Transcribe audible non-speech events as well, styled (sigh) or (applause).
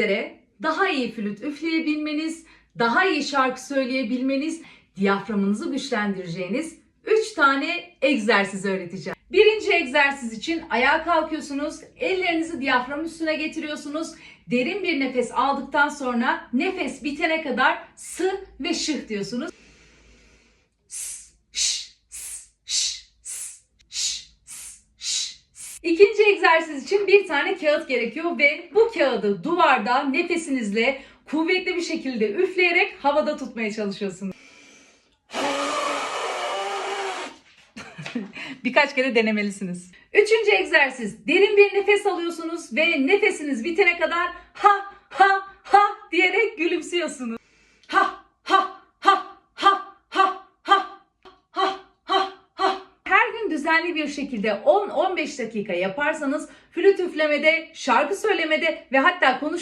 üzere daha iyi flüt üfleyebilmeniz, daha iyi şarkı söyleyebilmeniz, diyaframınızı güçlendireceğiniz 3 tane egzersiz öğreteceğim. Birinci egzersiz için ayağa kalkıyorsunuz, ellerinizi diyafram üstüne getiriyorsunuz. Derin bir nefes aldıktan sonra nefes bitene kadar sı ve şıh diyorsunuz. İkinci egzersiz için bir tane kağıt gerekiyor ve bu kağıdı duvarda nefesinizle kuvvetli bir şekilde üfleyerek havada tutmaya çalışıyorsunuz. (laughs) Birkaç kere denemelisiniz. Üçüncü egzersiz. Derin bir nefes alıyorsunuz ve nefesiniz bitene kadar ha ha ha diyerek gülümsüyorsunuz. Düzenli bir şekilde 10-15 dakika yaparsanız flüt üflemede, şarkı söylemede ve hatta konuşurken